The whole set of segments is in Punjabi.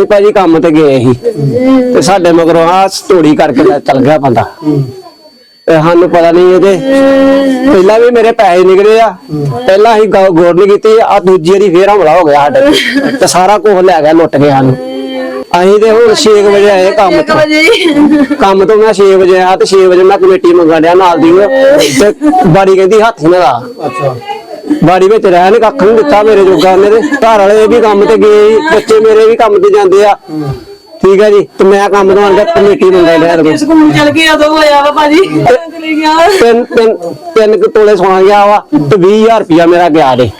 ਅਸੀਂ ਭਾਜੀ ਕੰਮ ਤੇ ਗਏ ਸੀ। ਤੇ ਸਾਡੇ ਮਗਰੋਂ ਆ ਸਟੋਰੀ ਕਰਕੇ ਚੱਲ ਗਿਆ ਬੰਦਾ। ਤੇ ਸਾਨੂੰ ਪਤਾ ਨਹੀਂ ਇਹਦੇ। ਪਹਿਲਾਂ ਵੀ ਮੇਰੇ ਪੈਸੇ ਨਿਕਲੇ ਆ। ਪਹਿਲਾਂ ਅਸੀਂ ਗੌਰ ਨਹੀਂ ਕੀਤੀ। ਆ ਦੂਜੀ ਵਾਰੀ ਫੇਰ ਹਮਲਾ ਹੋ ਗਿਆ ਸਾਡੇ ਤੇ। ਤੇ ਸਾਰਾ ਕੁਝ ਲੈ ਗਿਆ ਲੁੱਟ ਕੇ ਸਾਨੂੰ। ਅਸੀਂ ਤੇ ਹੁਣ 6 ਵਜੇ ਆਏ ਕੰਮ ਤੋਂ। ਕੰਮ ਤੋਂ ਮੈਂ 6 ਵਜੇ ਆਇਆ ਤੇ 6 ਵਜੇ ਮੈਂ ਕਮੇਟੀ ਮੰਗਣ ਡਿਆ ਨਾਲ ਦੀ। ਉਹ। ਤੇ ਬਾੜੀ ਕਹਿੰਦੀ ਹੱਥ ਨਾ ਲਾ। ਅੱਛਾ। ਬਾੜੀ ਵਿੱਚ ਰਹਿਣ ਕੱਖ ਨਹੀਂ ਦਿੱਤਾ ਮੇਰੇ ਜੋਗਾ। ਉਹਨੇ ਤੇ ਘਰ ਵਾਲੇ ਵੀ ਕੰਮ ਤੇ ਗਏ ਬੱਚੇ ਮੇਰੇ ਵੀ ਕੰਮ ਤੇ ਜਾਂਦੇ ਆ। ਠੀਕ ਹੈ ਜੀ ਤੇ ਮੈਂ ਕੰਮ ਤੋਂ ਆਣ ਕੇ ਕਮੇਟੀ ਡਿਆ ਇਹਦੇ ਕੋਲ। ਸਕੂਲ ਚਲ ਗਿਆ ਉਦੋਂ ਹੋਇਆ ਵਾ ਭਾਜੀ। ਚਲੇ ਗਿਆ ਤਿੰਨ ਤਿੰਨ ਤਿੰਨ ਕੁ ਤੋਲੇ ਸੋਨਾ ਗਿਆ ਵਾ ਤੇ 20000 ਰੁਪਇਆ ਮੇਰਾ ਗਿਆ ਡੇ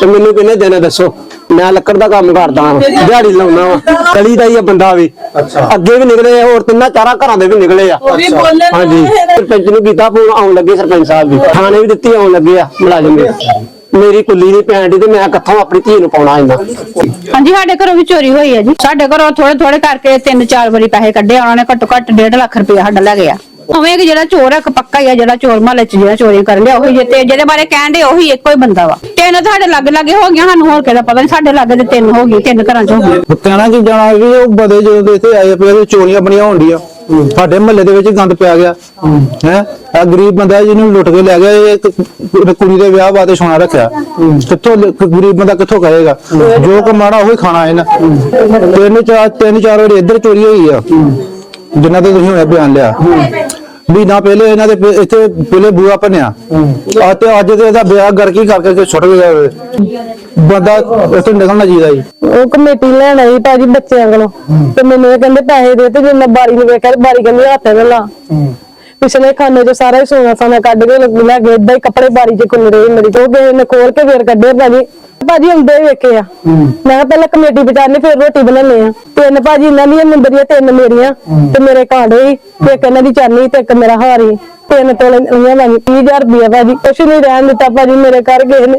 ਤੇ ਮੈਨੂੰ ਕਿਹਨੇ ਦੇਣੇ ਦੱਸੋ ਮੈਂ ਲੱਕੜ ਦਾ ਕੰਮ ਕਰਦਾ ਹਾਂ ਦਿਹਾੜੀ ਲਾਉਣਾ ਵਾ ਗਲੀ ਦਾ ਹੀ ਆ ਬੰਦਾ ਵੀ। ਅੱਛਾ। ਅੱਗੇ ਵੀ ਨਿਕਲੇ ਹੋਰ ਤਿੰਨਾਂ ਚਾਰਾਂ ਘਰਾਂ ਦੇ ਵੀ ਨਿਕਲੇ ਆ। ਹਾਂਜੀ। ਸਰਪੰਚ ਨੂੰ ਕੀਤਾ ਫੋਨ ਆਉਣ ਲੱਗੇ ਸਰਪੰਚ ਸਾਹਿਬ ਵੀ। ਥਾਣੇ ਵੀ ਦਿੱਤੀ ਆਉਣ ਲੱਗੇ ਆ ਮੁਲਾਜ਼ਮ ਵੀ। ਮੇਰੀ ਕੁੱਲੀ ਦੀ ਤੇ ਮੈਂ ਕਿੱਥੋਂ ਆਪਣੀ ਧੀ ਨੂੰ ਪਾਉਣਾ ਇੰਨਾ? ਹਾਂਜੀ ਸਾਡੇ ਘਰੋਂ ਵੀ ਚੋਰੀ ਹੋਈ ਹੈ ਜੀ। ਸਾਡੇ ਘਰੋਂ ਥੋੜੇ ਥੋੜੇ ਕਰਕੇ ਤਿੰਨ ਚਾਰ ਵਾਰੀ ਪੈਸੇ ਕੱਢੇ ਉਹਨਾਂ ਨੇ ਘੱਟੋ ਘੱਟ 1.5 ਲੱਖ ਰੁਪਇਆ ਸਾਡਾ ਲੈ ਗਿਆ। ਉਵੇਂ ਕਿ ਜਿਹੜਾ ਚੋਰ ਹੈ ਇੱਕ ਪੱਕਾ ਹੀ ਆ ਜਿਹੜਾ ਚੋਰ ਮਹੱਲੇ 'ਚ ਜਿਹੜਾ ਚੋਰੀ ਕਰਨ ਲਿਆ ਉਹੀ ਜੇ ਤੇ ਜਿਹਦੇ ਬਾਰੇ ਕਹਿੰਦੇ ਉਹੀ ਇੱਕੋ ਹੀ ਬੰਦਾ ਵਾ। ਤਿੰਨ ਤਾਂ ਸਾਡੇ ਲੱਗ ਲੱਗੇ ਹੋ ਗਈਆਂ ਸਾਨੂੰ ਹੋਰ ਕਿਹਦਾ ਪਤਾ ਨਹੀਂ ਸਾਡੇ ਲੱਗੇ ਤੇ ਤਿੰਨ ਹੋ ਗਏ ਤਿੰਨ ਘਰਾਂ 'ਚ ਹੋ ਗਏ ਕਹਿਣਾ ਕਿ ਜਾਣਾ ਵੀ ਉਹ ਬਦੇ ਜਦੋਂ ਦੇ ਇੱਥੇ ਆਏ ਪਏ ਚੋਰੀਆਂ ਬਣੀਆਂ ਹੋਣ ਡੀਆਂ ਸਾਡੇ ਮਹੱਲੇ ਦੇ ਵਿੱਚ ਹੀ ਗੰਦ ਪਿਆ ਗਿਆ। ਹੈ। ਆ ਗਰੀਬ ਬੰਦਾ ਜਿਹਨੂੰ ਲੁੱਟ ਕੇ ਲੈ ਗਿਆ ਇਹ ਇੱਕ ਕੁੜੀ ਦੇ ਵਿਆਹ ਵਾਸਤੇ ਸੋਨਾ ਰੱਖਿਆ। ਕਿੱਥੋਂ ਗਰੀਬ ਬੰਦਾ ਕਿੱਥੋਂ ਕਰੇਗਾ ਜੋ ਕਮਾਣਾ ਉਹੀ ਖਾਣਾ ਇਹਨਾਂ। ਤਿੰਨ ਚਾਰ ਤਿੰਨ ਚਾਰ ਵਾਰੀ ਇੱਧਰ ਚੋਰੀ ਹੋਈ ਆ। ਜਿਨ੍ਹਾਂ ਤੇ ਤੁਸੀਂ ਹੁਣੇ ਬਿਆਨ ਲਿਆ। ਵੀ ਨਾ ਪਹਿਲੇ ਇਹਨਾਂ ਦੇ ਪ- ਇੱਥੇ ਪਹਿਲੇ ਬੂਆ ਭੰਨਿਆ। ਆ ਤੇ ਅੱਜ ਤੇ ਇਹਦਾ ਵਿਆਹ ਗਰਕੀ ਕਰਕੇ ਤੇ ਛੁੱਟ ਗਿਆ ਬੰਦਾ ਇੱਥੇ ਨਿਕਲਣਾ ਚਾਹੀਦਾ ਜੀ। ਉਹ ਕਮੇਟੀ ਲੈਣ ਆਈ ਭਾਜੀ ਬੱਚਿਆਂ ਕੋਲੋਂ। ਤੇ ਮੈਨੂੰ ਇਹ ਕਹਿੰਦੇ ਪੈਸੇ ਦੇ ਤੇ ਜੇ ਮੈਂ ਬਾਰੀ ਨੂੰ ਵੇਖਿਆ ਤੇ ਬਾਰੀ ਕਹਿੰਦੀ ਹੱਥ ਨਾ ਲਾ। ਪਿਛਲੇ ਖਾਨੇ ਚੋਂ ਸਾਰਾ ਹੀ ਸੋਨਾ ਸਾਨਾ ਕੱਢ ਕੇ ਲੱਗ- ਲੈ ਗਏ ਹੀ ਕੱਪੜੇ ਬਾਰੀ 'ਚ ਕੁੰਨ ਰਹੇ ਮੇਰੀ। ਤੋਂ ਕਿਸੇ ਨੇ ਖੋਲ ਕੇ ਫੇਰ ਕੱਢੇ ਭਾਜੀ। ਭਾਜੀ ਹੁੰਦੇ ਵੇਖੇ ਆ। ਮੈਂ ਕਿਹਾ ਪਹਿਲਾਂ ਕਮੇਟੀ ਵਿਚਾਰਨੀ ਫਿਰ ਰੋਟੀ ਬਣਾਉਣੀ ਆ। ਤਿੰਨ ਭਾਜੀ ਇਹਨਾਂ ਦੀਆਂ ਮੁੰਦਰੀਆਂ ਤਿੰਨ ਮੇਰੀਆਂ ਤੇ ਮੇਰੇ ਕਾਂਡੇ ਤੇ ਇੱਕ ਇਹਨਾਂ ਦੀ ਚਾਨੀ ਤੇ ਇੱਕ ਮੇਰਾ ਹਾਰ। ਤਿੰਨ ਤੋਲੇ ਲਈਆਂ ਭਾਜੀ 30000 ਰੁਪਇਆ ਭਾਜੀ। ਕੁਛ ਨਹੀਂ ਰਹਿਣ ਦਿੱਤਾ ਭਾਜੀ ਮੇਰੇ ਘਰ ਗਏ ਨੇ।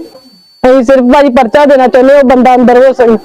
ਅਸੀਂ ਸਿਰਫ ਭਾਜੀ ਪਰਚਾ ਦੇਣਾ ਚਾਹੁੰਦੇ ਉਹ ਬੰਦਾ ਅੰਦਰ ਹੋ ਸਕੇ।